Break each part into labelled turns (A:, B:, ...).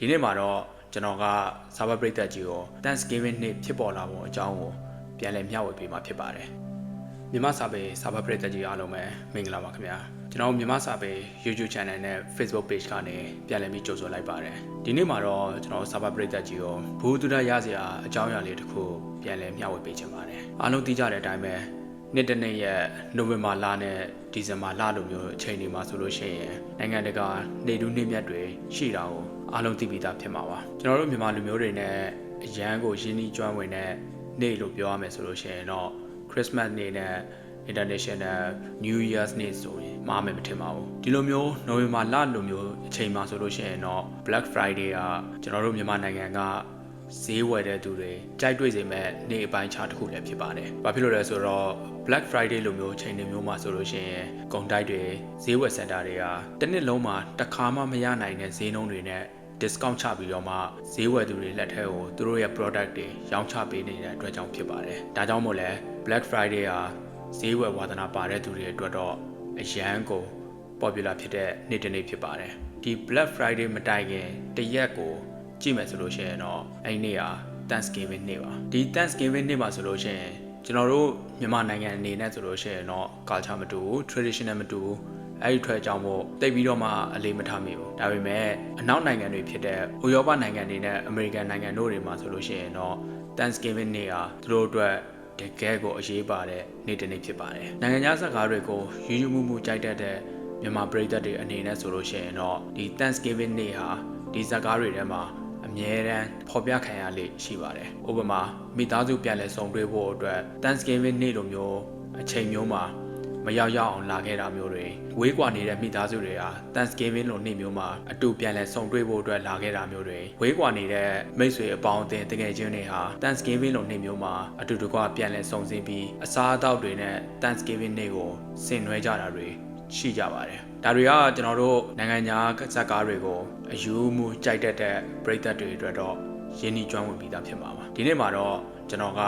A: ဒီနေ့မှာတော့ကျွန်တော်ကစာဘပရိသတ်ကြီးကို Thanksgiving နေ့ဖြစ်ပေါ်လာပုံအကြောင်းကိုပြန်လည်မျှဝေပေးမှာဖြစ်ပါတယ်မြန်မာစာပေစာဘပရိသတ်ကြီးအားလုံးပဲမင်္ဂလာပါခင်ဗျာကျွန်တော်မြန်မာစာပေ YouTube Channel နဲ့ Facebook Page ကနေပြန်လည်ပြီးကြိုဆိုလိုက်ပါတယ်ဒီနေ့မှာတော့ကျွန်တော်စာဘပရိသတ်ကြီးကိုဘူဒုဒရစရာအကြောင်းအရာလေးတစ်ခုပြန်လည်မျှဝေပေးချင်ပါတယ်အားလုံးသိကြတဲ့အတိုင်းပဲနေ့တစ်နေ့ရဲ့နိုဝင်ဘာလနဲ့ဒီဇင်ဘာလလိုမျိုးအချိန်တွေမှာဆိုလို့ရှိရင်နိုင်ငံတကာနေတူးနေ့မြတ်တွေရှိတာကို အားလုံးသိပြီးသားဖြစ်မှာပါကျွန်တော်တို့မြန်မာလူမျိုးတွေနဲ့အရန်ကိုရင်းနှီးကျွမ်းဝင်တဲ့နေ့လို့ပြောရမယ်ဆိုလို့ရှိရင်တော့ Christmas နေ့နဲ့ International New Year's နေ့ဆိုရင်မားမယ်မထင်ပါဘူးဒီလိုမျိုးနိုဝင်ဘာလလိုမျိုးအချိန်မှာဆိုလို့ရှိရင်တော့ Black Friday ကကျွန်တော်တို့မြန်မာနိုင်ငံကဈေးဝယ်တဲ့သူတွေကြိုက်တွေ့စေမဲ့နေ့အပိုင်းခြားတစ်ခုလည်းဖြစ်ပါတယ်။ဘာဖြစ်လို့လဲဆိုတော့ Black Friday လိုမျိုးချိန်တွေမျိုးမှာဆိုလို့ရှိရင်ကုန်တိုက်တွေဈေးဝယ်စင်တာတွေကတစ်နှစ်လုံးမှာတစ်ခါမှမရနိုင်တဲ့ဈေးနှုန်းတွေနဲ့ discount ချပြီးတော့မှဈေးဝယ်သူတွေလက်ထဲကိုသူတို့ရဲ့ product တွေရောင်းချပေးနေတဲ့အတွက်ကြောင့်ဖြစ်ပါတယ်။ဒါကြောင့်မို့လဲ Black Friday ဟာဈေးဝယ်ဝါသနာပါတဲ့သူတွေအတွက်တော့အရန်ကို popular ဖြစ်တဲ့နေ့တစ်နေ့ဖြစ်ပါတယ်။ဒီ Black Friday မတိုင်ခင်တရက်ကိုကြည့်မယ်ဆိုလို့ရှိရင်တော့အဲ့ဒီနေ့ဟာ Thanksgiving နေ့ပါ။ဒီ Thanksgiving နေ့မှာဆိုလို့ရှိရင်ကျွန်တော်တို့မြန်မာနိုင်ငံအနေနဲ့ဆိုလို့ရှိရင်တော့ culture မတူဘူး traditional မတူဘူး အဲ့ဒီထွက်ကြောင့်မို့တိတ်ပြီးတော့မှအလေးမထားမိဘူးဒါပေမဲ့အနောက်နိုင်ငံတွေဖြစ်တဲ့ဥရောပနိုင်ငံတွေနဲ့အမေရိကန်နိုင်ငံတို့တွေမှာဆိုလို့ရှိရင်တော့ Thanksgiving နေ့ဟာသူတို့အတွက်တကယ်ကိုအရေးပါတဲ့နေ့တစ်နေ့ဖြစ်ပါတယ်နိုင်ငံခြားဇာတ်ကားတွေကိုယူယူမှုမှုကြိုက်တတ်တဲ့မြန်မာပရိသတ်တွေအနေနဲ့ဆိုလို့ရှိရင်တော့ဒီ Thanksgiving နေ့ဟာဒီဇာတ်ကားတွေထဲမှာအမြဲတမ်းဖော်ပြခံရလေရှိပါတယ်။ဥပမာမိသားစုပြန်လည်ဆုံတွေ့ဖို့အတွက် Thanksgiving နေ့လိုမျိုးအချိန်မျိုးမှာ မရောက်ရောက်အောင်လာခဲ့တာမျိုးတွေဝေးကွာနေတဲ့မိသားစုတွေဟာ Thanksgiving လိုနေ့မျိုးမှာအတူပြန်လည်ဆုံတွေ့ဖို့အတွက်လာခဲ့တာမျိုးတွေဝေးကွာနေတဲ့မိတ်ဆွေအပေါင်းအသင်းတကယ်ချင်းတွေဟာ Thanksgiving လိုနေ့မျိုးမှာအတူတကွပြန်လည်ဆုံစည်းပြီးအစားအသောက်တွေနဲ့ Thanksgiving နေ့ကိုဆင်နွှဲကြတာတွေရှိကြပါတယ်။ဒါတွေကကျွန်တော်တို့နိုင်ငံခြားဇက်ကားတွေကိုအယူမှုကြိုက်တတ်တဲ့ပြည်သက်တွေအတွက်တော့ရင်းနှီးကျွမ်းဝင်ပြီးသားဖြစ်မှာပါ။ဒီနေ့မှာတော့ကျွန်တော်က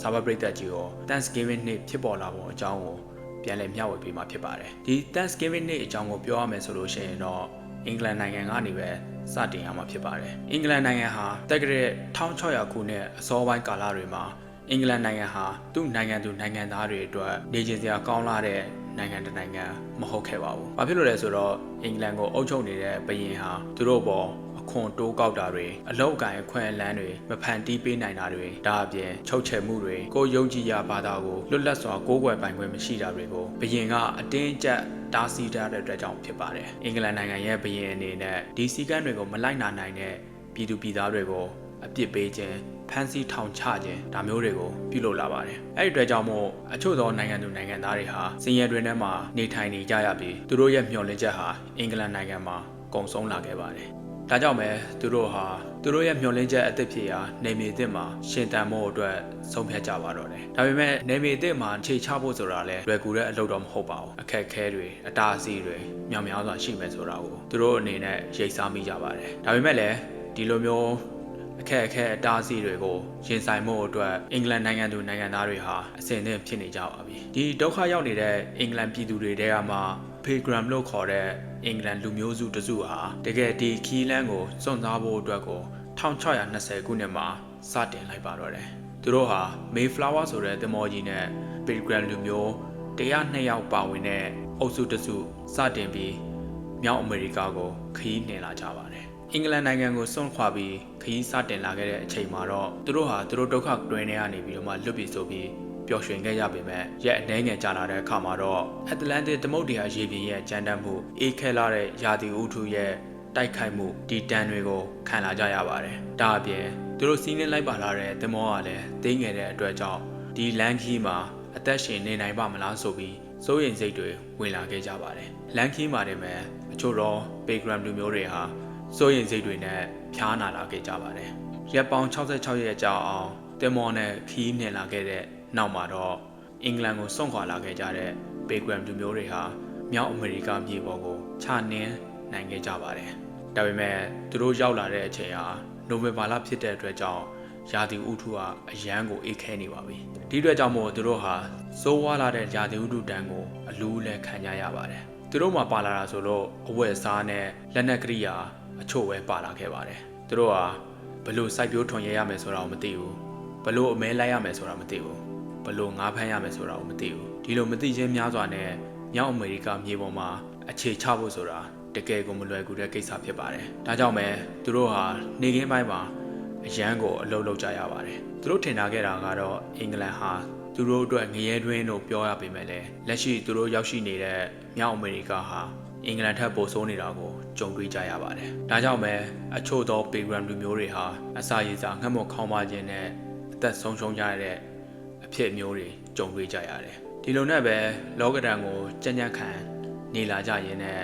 A: စာဘပြည်သက်ကြီးကို Thanksgiving နေ့ဖြစ်ပေါ်လာပုံအကြောင်းကို ပြန်လည်မျှဝေပေးမှာဖြစ်ပါတယ်။ဒီ Thanksgiving နေ့အကြောင်းကိုပြောရမယ်ဆိုလို့ရှိရင်တော့အင်္ဂလန်နိုင်ငံကနေပဲစတင်ရမှာဖြစ်ပါတယ်။အင်္ဂလန်နိုင်ငံဟာတက္ကရာ1600ခုနှစ်အစောပိုင်းကာလတွေမှာအင်္ဂလန်နိုင်ငံဟာသူ့နိုင်ငံသူနိုင်ငံသားတွေအတွက်နေကျင်စရာကောင်းလာတဲ့နိုင်ငံတစ်နိုင်ငံမဟုတ်ခဲ့ပါဘူး။ဘာဖြစ်လို့လဲဆိုတော့အင်္ဂလန်ကိုအုပ်ချုပ်နေတဲ့ဘုရင်ဟာသူတို့ပေါ်အ ခွန်တိုးကောက်တာတွေအလောက်ကန်အခွင့်အလန်းတွေမဖန်တီးပေးနိုင်တာတွေဒါအပြင်ချုပ်ချယ်မှုတွေကိုယုံကြည်ရဘာသာကိုလွတ်လပ်စွာကိုးကွယ်ပိုင်ခွင့်မရှိတာတွေကိုဘုရင်ကအတင်းကျပ်တားဆီးထားတဲ့အတွက်ကြောင့်ဖြစ်ပါတယ်။အင်္ဂလန်နိုင်ငံရဲ့ဘုရင်အနေနဲ့ဒီစည်းကမ်းတွေကိုမလိုက်နာနိုင်တဲ့ပြည်သူပြည်သားတွေကိုအပြစ်ပေးခြင်းဖမ်းဆီးထောင်ချခြင်းဒါမျိုးတွေကိုပြုလုပ်လာပါတယ်။အဲ့ဒီအတွက်ကြောင့်မို့အချို့သောနိုင်ငံသူနိုင်ငံသားတွေဟာစင်ရတွင်ထဲမှာနေထိုင်နေကြရပြီးသူတို့ရဲ့မျှော်လင့်ချက်ဟာအင်္ဂလန်နိုင်ငံမှာကုံဆုံးလာခဲ့ပါတယ်။ ဒါကြောင့်ပဲသူတို့ဟာသူတို့ရဲ့မျှော်လင့်ချက်အသစ်ဖြစ်ရာနေမြေအသစ်မှာရှင်တန်ဖို့အတွက်ဆုံးဖြတ်ကြပါတော့တယ်။ဒါပေမဲ့နေမြေအသစ်မှာခြေချဖို့ဆိုတာလည်းလွယ်ကူတဲ့အလုပ်တော့မဟုတ်ပါဘူး။အခက်အခဲတွေအတားအဆီးတွေမြောင်များစွာရှိမယ်ဆိုတာကိုသူတို့အနေနဲ့ရိပ်စားမိကြပါတယ်။ဒါပေမဲ့လည်းဒီလိုမျိုးအခက်အခဲအတားအဆီးတွေကိုရင်ဆိုင်မှုအတွက်အင်္ဂလန်နိုင်ငံသူနိုင်ငံသားတွေဟာအစဉ်အသင့်ဖြစ်နေကြပါပြီဒီဒုက္ခရောက်နေတဲ့အင်္ဂလန်ပြည်သူတွေတဲကမှ Pilgrim လို့ခေါ်တဲ့အင်္ဂလန်လူမျိုးစုတစုဟာတကယ်ဒီခီးလန်းကိုစွန့်စားဖို့အတွက်ကို1620ခုနှစ်မှာစတင်လိုက်ပါတော့တယ်သူတို့ဟာ Mayflower ဆိုတဲ့သင်္ဘောကြီးနဲ့ Pilgrim လူမျိုး102ယောက်ပါဝင်တဲ့အုပ်စုတစုစတင်ပြီးမြောက်အမေရိကကိုခရီးနှင်လာကြပါတယ်အင်္ဂလန်နိုင်ငံကိုစွန့်ခွာပြီးခရီးစတင်လာခဲ့တဲ့အချိန်မှာတော့သူတို့ဟာသူတို့ဒုက္ခတွင်းထဲကနေပြီးတော့မှလွတ်ပြီးဆိုပြီး ပျော်ရွှင်ခဲ့ရပေမဲ့ရက်အနှဲငယ်ကြာလာတဲ့အခါမှာတော့အတ္တလန်တစ်သမုဒ္ဒရာရေပြင်ရဲ့ကြမ်းတမ်းမှုအေးခဲလာတဲ့ရာသီဥတုရဲ့တိုက်ခိုက်မှုဒီတန်တွေကိုခံလာကြရပါတယ်။ဒါအပြင်သူတို့စီးနှင်းလိုက်ပါလာတဲ့သင်္ဘောကလည်းတိတ်ငယ်တဲ့အတွက်ကြောင့်ဒီလန်ခီးမှာအသက်ရှင်နေနိုင်ပါမလားဆိုပြီးစိုးရိမ်စိတ်တွေဝင်လာခဲ့ကြပါတယ်။လန်ခီးမှာတည်းမဲ့အချို့တော့ပေဂရမ်လူမျိုးတွေဟာစိုးရင်စိတ်တွေနဲ့ဖျားနာလာခဲ့ကြပါတယ်။ရက်ပေါင်း66ရက်ကြာအောင်တင်မော်နဲ့ခီးမြင်လာခဲ့တဲ့ နောက်မှာတော့အင်္ဂလန်ကိုစွန့်ခွာလာခဲ့ကြတဲ့ပေဂရမ်လူမျိုးတွေဟာမြောက်အမေရိကမြေပေါ်ကိုခြာနှင်းနိုင်ခဲ့ကြပါတယ်။ဒါပေမဲ့သူတို့ရောက်လာတဲ့အချိန်ဟာနိုဝင်ဘာလဖြစ်တဲ့အတွက်ကြောင့်ရာသီဥတုဟာအရန်ကိုအေးခဲနေပါပြီ။ဒီအတွက်ကြောင့်မို့သူတို့ဟာစိုးဝါလာတဲ့ရာသီဥတုတန်းကိုအလူးလဲခံကြရပါတယ်။သူတို့မှပါလာတာဆိုလို့အဝတ်အစားနဲ့လက်နက်ကရိယာအချို့ပဲပါလာခဲ့ပါတယ်သူတို့ဟာဘလို့စိုက်ပျိုးထွန်ရရမယ်ဆိုတာကိုမသိဘူးဘလို့အမဲလိုက်ရမယ်ဆိုတာမသိဘူး ဘလို့ငါးဖမ်းရမယ်ဆိုတာကိုမသိဘူးဒီလိုမသိချင်းများစွာနဲ့မြောက်အမေရိကမြေပေါ်မှာအခြေချဖို့ဆိုတာတကယ်ကိုမလွယ်ကူတဲ့ကိစ္စဖြစ်ပါတယ်ဒါကြောင့်ပဲသူတို့ဟာနေကင်းပိုင်းမှာအရန်ကိုအလုပ်လုပ်ကြရပါတယ်သူတို့ထင်ထားခဲ့တာကတော့အင်္ဂလန်ဟာသူတို့အတွက်ငရဲတွင်းလို့ပြောရပေမဲ့လည်းလက်ရှိသူတို့ရောက်ရှိနေတဲ့မြောက်အမေရိကဟာအင်္ဂလန်ထက်ပိုဆိုးနေတာကိုကြုံတွေ့ကြရပါတယ်။ဒါကြောင့်ပဲအချို့သောပေဂရမ်လူမျိုးတွေဟာအစာရည်စာငှက်မော်ခေါင်းပါခြင်းနဲ့အသက်ဆုံးရှုံးကြရတဲ့ အဖြစ်မျိုးတွေကြုံတွေ့ကြရတယ်။ဒီလိုနဲ့ပဲလောကဒဏ်ကိုကြံ့ကြံ့ခံနေလာကြရင်းနဲ့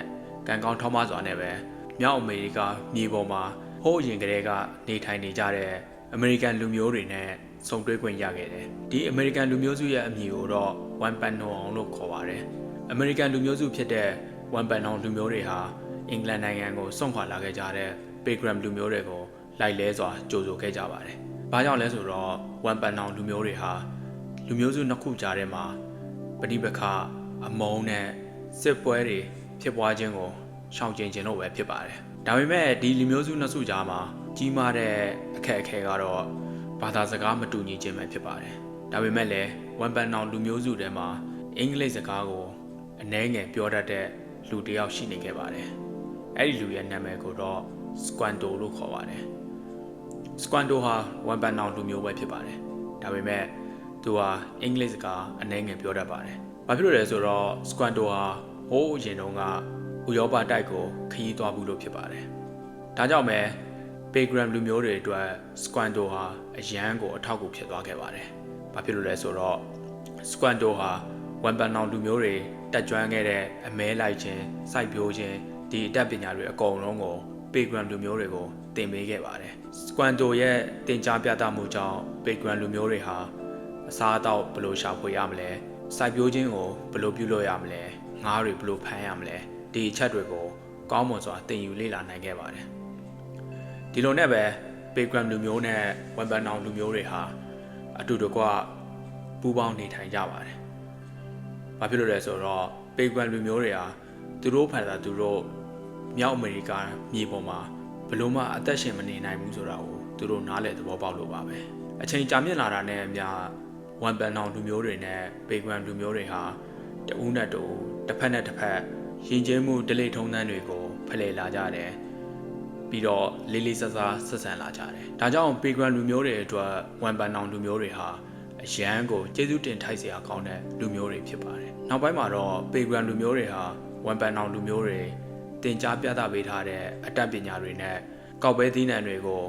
A: ကံကောင်းထောက်မစွာနဲ့ပဲမြောက်အမေရိကမြေပေါ်မှာဟိုးအရင်ကတည်းကနေထိုင်နေကြတဲ့အမေရိကန်လူမျိုးတွေနဲ့ဆုံတွေ့ခွင့်ရခဲ့တယ်။ဒီအမေရိကန်လူမျိုးစုရဲ့အမည်ကိုတော့ဝမ်ပန်နိုအောင်လို့ခေါ်ပါတယ်။အမေရိကန်လူမျိုးစုဖြစ်တဲ့ဝမ်ပန်နောင်လူမျိုးတွေဟာအင်္ဂလန်နိုင်ငံကိုစွန့်ခွာလာခဲ့ကြတဲ့ပေဂရမ်လူမျိုးတွေကိုလိုက်လဲစွာကြိုဆိုခဲ့ကြပါတယ်။ဘာကြောင့်လဲဆိုတော့ဝမ်ပန်နောင်လူမျိုးတွေဟာ လူမျိုးစုနှစ်ခုကြားထဲမှာပဋိပက္ခအမုန်းနဲ့စစ်ပွဲတွေဖြစ်ပွားခြင်းကိုရှောင်ကျဉ်ခြင်းလို့ပဲဖြစ်ပါတယ်။ဒါပေမဲ့ဒီလူမျိုးစုနှစ်စုကြားမှာကြီးမားတဲ့အခက်အခဲကတော့ဘာသာစကားမတူညီခြင်းပဲဖြစ်ပါတယ်။ဒါပေမဲ့လည်းဝမ်ပန်နောင်လူမျိုးစုထဲမှာအင်္ဂလိပ်စကားကိုအနည်းငယ်ပြောတတ်တဲ့လူတစ်ယောက်ရှိနေခဲ့ပါတယ်။အဲ့ဒီလူရဲ့နာမည်ကိုတော့ Squanto လို့ခေါ်ပါတယ်။ Squanto ဟာဝန်ပန်နောင်လူမျိုးပဲဖြစ်ပါတယ်။ဒါပေမဲ့ သူဟာအင်္ဂလိပ်စကားအနည်းငယ်ပြောတတ်ပါတယ်။ဘာဖြစ်လို့လဲဆိုတော့ Squanto ဟာဟိုးအရင်တုန်းကဥရောပတိုက်ကိုခရီးသွားဘူးလို့ဖြစ်ပါတယ်။ဒါကြောင့်ပဲ Pegram လူမျိုးတွေအတွက် Squanto ဟာအရန်ကိုအထောက်အကူဖြစ်သွားခဲ့ပါတယ်။ဘာဖြစ်လို့လဲဆိုတော့ Squanto ဟာဝန်ပန်နောင်လူမျိုးတွေတက်ကြွခဲ့တဲ့အမဲလိုက်ခြင်းစိုက်ပျိုးခြင်းဒီအတတ်ပညာတွေအကုန်လုံးကိုပေဂရမ်လူမျိုးတွေကိုသင်ပေးခဲ့ပါတယ်။စကွမ်တိုရဲ့သင်ကြားပြသမှုကြောင့်ပေဂရမ်လူမျိုးတွေဟာ အစားအသောက်ဘယ်လိုရှာဖွေရမလဲ။စိုက်ပျိုးခြင်းကိုဘယ်လိုပြုလုပ်ရမလဲ။ငါးတွေဘယ်လိုဖမ်းရမလဲ။ဒီအချက်တွေကိုကောင်းမွန်စွာသင်ယူလေ့လာနိုင်ခဲ့ပါတယ်။ဒီလိုနဲ့ပဲပေဂရမ်လူမျိုးနဲ့ဝန်ပန်နောင်လူမျိုးတွေဟာအတူတကွပူးပေါင်းနေထိုင်ကြပါတယ်။ဘာဖြစ်လို့လဲဆိုတော့ပေဂရမ်လူမျိုးတွေဟာသူတို့ဖန်တာသူတို့မြောက်အမေရိကမြေပေါ်မှာဘယ်လို့မှအသက်ရှင်မနေနိုင်ဘူးဆိုတာကိုသူတို့နားလည်သဘောပေါက်လို့ပါပဲအချိန်ကြာမြင့်လာတာနဲ့အမျှ ဝန်ပန်နောင်လူမျိုးတွေနဲ့ပေဂရမ်လူမျိုးတွေဟာတဦးနဲ့တဦးတစ်ဖက်နဲ့တစ်ဖက်ရင်ကျင်းမှုဒလိထုံးတန်းတွေကိုဖလှယ်လာကြတယ်ပြီးတော့လေးလေးဆဆဆက်ဆံလာကြတယ်ဒါကြောင့်ပေဂရမ်လူမျိုးတွေအတွက်ဝန်ပန်နောင်လူမျိုးတွေဟာအရန်ကိုကျေးဇူးတင်ထိုက်စရာကောင်းတဲ့လူမျိုးတွေဖြစ်ပါတယ်နောက်ပိုင်းမှာတော့ပေဂရမ်လူမျိုးတွေဟာဝန်ပန်နောင်လူမျိုးတွေတင် जा ပြသပေးထားတဲ့အတတ်ပညာတွေနဲ့ကောက်ပဲသီးနှံတွေကို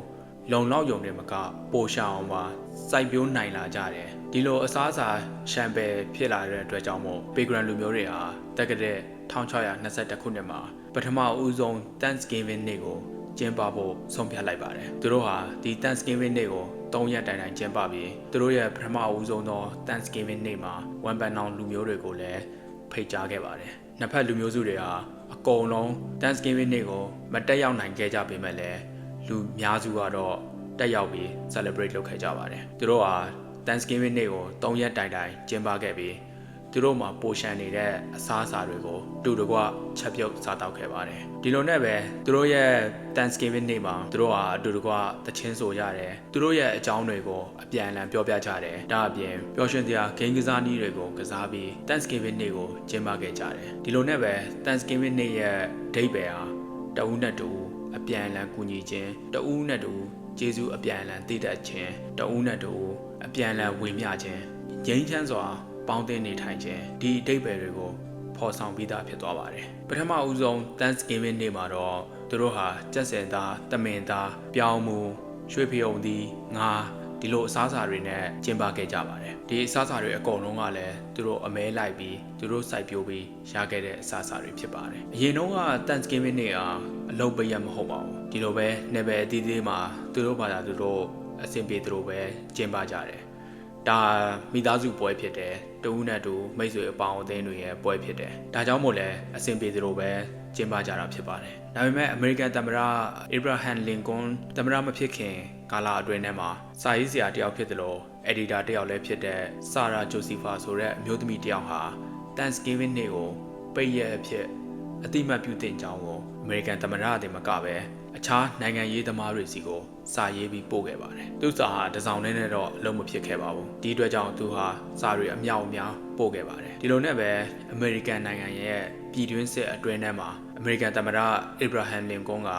A: လုံလောက်ယုံနေမကပိုရှာအောင်ပါ စိုက်ပျိုးနိုင်လာကြတယ်ဒီလိုအစားအစာရှမ်ပယ်ဖြစ်လာတဲ့အတွက်ကြောင့်မို့ပေဂရန်လူမျိုးတွေဟာတက်ကတဲ့1622ခုနှစ်မှာပထမဦးဆုံး Thanksgiving နေ့ကိုကျင်းပဖို့ဆုံးဖြတ်လိုက်ပါတယ်သူတို့ဟာဒီ Thanksgiving နေ့ကို3ရက်တိုင်တိုင်ကျင်းပပြီးသူတို့ရဲ့ပထမဦးဆုံးသော Thanksgiving နေ့မှာဝန်ပန်နောင်လူမျိုးတွေကိုလည်းဖိတ်ကြားခဲ့ပါတယ်နှစ်ဖက်လူမျိုးစုတွေဟာအကုန်လုံး Thanksgiving နေ့ကိုမတက်ရောက်နိုင်ခဲ့ကြပေမဲ့လည်းလူများစုကတော့ တက်ရောက်ပြီး celebrate လုပ်ခဲ့ကြပါတယ်သူတို့ဟာ Thanksgiving နေ့ကို3ရက်တိုင်တိုင်ကျင်းပခဲ့ပြီးသူတို့မှာပိုရှန်နေတဲ့အစားအစာတွေကိုတူတကွချက်ပြုတ်စားတောက်ခဲ့ပါတယ်ဒီလိုနဲ့ပဲသူတို့ရဲ့ Thanksgiving နေ့မှာသူတို့ဟာအတူတကွသချင်းဆိုရတယ်သူတို့ရဲ့အကြောင်းတွေကိုအပြန်အလှန်ပြောပြကြတယ်ဒါအပြင်ပျော်ရွှင်စရာဂိမ်းကစားနည်းတွေကိုကစားပြီး Thanksgiving နေ့ကိုကျင်းပခဲ့ကြတယ်ဒီလိုနဲ့ပဲ Thanksgiving နေ့ရဲ့ဒိတ်ပဲဟာတဦးနဲ့တူအပြန်အလှန်ကူညီခြင်းတဦးနဲ့တူ ကျေးဇူးအပြန်အလှန်တည်တတ်ခြင်းတဦးနဲ့တူအပြန်အလှန်ဝေမျှခြင်းငြိမ်းချမ်းစွာ ပေါင်းသင်းနေထိုင်ခြင်းဒီအတိတ်ပဲတွေကိုဖော်ဆောင်ပြီးသားဖြစ်သွားပါတယ်ပထမဦးဆုံး Thanksgiving နေ့မှာတော့သူတို့ဟာကြက်စင်သားတမင်သားပြောင်းမှုရွှေဖျုံသီးငါ ဒီလိုအစားအစာတွေနဲ့ကျင်းပခဲ့ကြပါတယ်ဒီအစားအစာတွေအကုန်လုံးကလည်းသူတို့အမဲလိုက်ပြီးသူတို့စိုက်ပျိုးပြီးရခဲ့တဲ့အစားအစာတွေဖြစ်ပါတယ်အရင်တုန်းက Thanksgiving နေ့ဟာအလုပ်ပေးရမဟုတ်ပါဘူးဒီလိုပဲနေပယ်အသီးသီးမှာသူတို့ဘာသာသူတို့အဆင်ပြေသူတို့ပဲကျင်းပကြတယ်ဒါမိသားစုပွဲဖြစ်တယ်တဦးနဲ့တူမိတ်ဆွေအပေါင်းအသင်းတွေရဲ့ပွဲဖြစ်တယ်ဒါကြောင့်မို့လဲအဆင်ပြေသူတို့ပဲကျင်းပကြတာဖြစ်ပါတယ်ဒါပေမဲ့အမေရိကန်သမ္မတအေဗရာဟမ်လင်ကွန်သမ္မတမဖြစ်ခင် ကာလအတွင်းထဲမှာစာရေးဆရာတယောက်ဖြစ်တယ်လို့အက်ဒီတာတယောက်လည်းဖြစ်တဲ့ဆာရာဂျိုစီဖာဆိုတဲ့အမျိုးသမီးတယောက်ဟာ Thanksgiving နေ့ကိုပိတ်ရက်အဖြစ်အတိမတ်ပြုတင်ကြောင်းကိုအမေရိကန်သမ္မတအတင်မကပဲအအခြားနိုင်ငံရေးသမားတွေစီကိုစာရေးပြီးပို့ခဲ့ပါတယ်သူစာဟာတစ်စောင်နဲ့တော့အလုံးမဖြစ်ခဲ့ပါဘူးဒီအတွက်ကြောင့်သူဟာစာတွေအမြောက်အများပို့ခဲ့ပါတယ်ဒီလိုနဲ့ပဲအမေရိကန်နိုင်ငံရဲ့ပြည်တွင်းစစ်အတွင်းထဲမှာအမေရိကန်သမ္မတအိဗရာဟမ်လင်ကွန်းက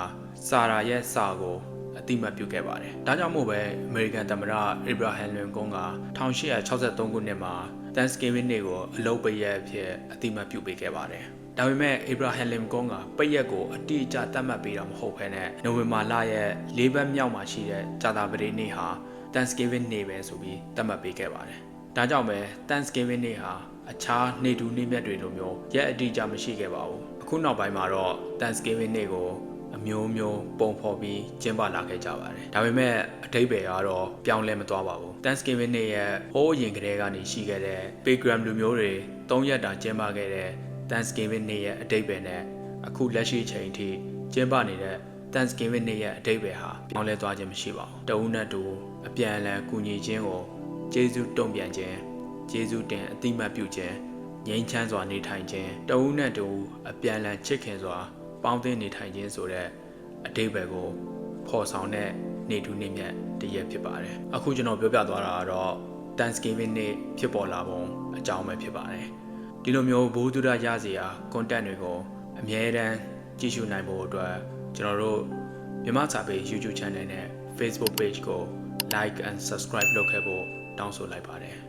A: စာရာရဲ့စာကိုအ တိမတ်ပြုခဲ့ပါတယ်။ဒါကြောင့်မို့ပဲအမေရိကန်သမ္မတအိဗရာဟမ်လင်ကွန်းက1863ခုနှစ်မှာ Thanksgiving နေ့ကိုအလုပ်ပိတ်ရက်အဖြစ်အတိမတ်ပြုပေးခဲ့ပါတယ်။ဒါပေမဲ့အိဗရာဟမ်လင်ကွန်းကပိတ်ရက်ကိုအတိအကျသတ်မှတ်ပေးတာမဟုတ်ဘဲနဲ့နိုဝင်ဘာလရဲ့၄ဘက်မြောက်မှာရှိတဲ့ကြာသပတေးနေ့ဟာ Thanksgiving နေ့ပဲဆိုပြီးသတ်မှတ်ပေးခဲ့ပါတယ်။ဒါကြောင့်ပဲ Thanksgiving နေ့ဟာအခြားနေတူနေ့မြတ်တွေလိုမျိုးရက်အတိအကျမရှိခဲ့ပါဘူး။အခုနောက်ပိုင်းမှာတော့ Thanksgiving နေ့ကို အမျိုးမျိုးပုံဖော်ပြီးကျင်းပလာခဲ့ကြပါတယ်။ဒါပေမဲ့အတိတ်ပဲကတော့ပြောင်းလဲမသွားပါဘူး။ Thanksgiving နေ့ရဲ့ဟိုးရင်ကလေးကနေရှိခဲ့တဲ့ Pilgrim လူမျိုးတွေ၃ရက်တာကျင်းပခဲ့တဲ့ Thanksgiving နေ့ရဲ့အတိတ်ပဲနဲ့အခုလက်ရှိချိန်ထိကျင်းပနေတဲ့ Thanksgiving နေ့ရဲ့အတိတ်ပဲဟာပြောင်းလဲသွားခြင်းမရှိပါဘူး။တဦးနဲ့တူအပြန်အလှန်ကူညီခြင်းကိုကျေးဇူးတုံ့ပြန်ခြင်းကျေးဇူးတင်အတိမတ်ပြုခြင်းငြိမ်းချမ်းစွာနေထိုင်ခြင်းတဦးနဲ့တူအပြန်အလှန်ချစ်ခင်စွာ ပေါင်းသင်းနေထိုင်ခြင်းဆိုတဲ့အတိတ်ပဲကိုဖော်ဆောင်တဲ့နေတူနေမြတ်တည်းရက်ဖြစ်ပါတယ်။အခုကျွန်တော်ပြောပြသွားတာကတော့ Thanksgiving နေ့ဖြစ်ပေါ်လာပုံအကြောင်းပဲဖြစ်ပါတယ်။ဒီလိုမျိုးဘိုးသူရရစီယာ content တွေကိုအမြဲတမ်းကြည့်ရှုနိုင်ဖို့အတွက်ကျွန်တော်တို့မြမစာပေ YouTube channel နဲ့ Facebook page ကို like and subscribe လုပ်ခဲ့ဖို့တောင်းဆိုလိုက်ပါတယ်။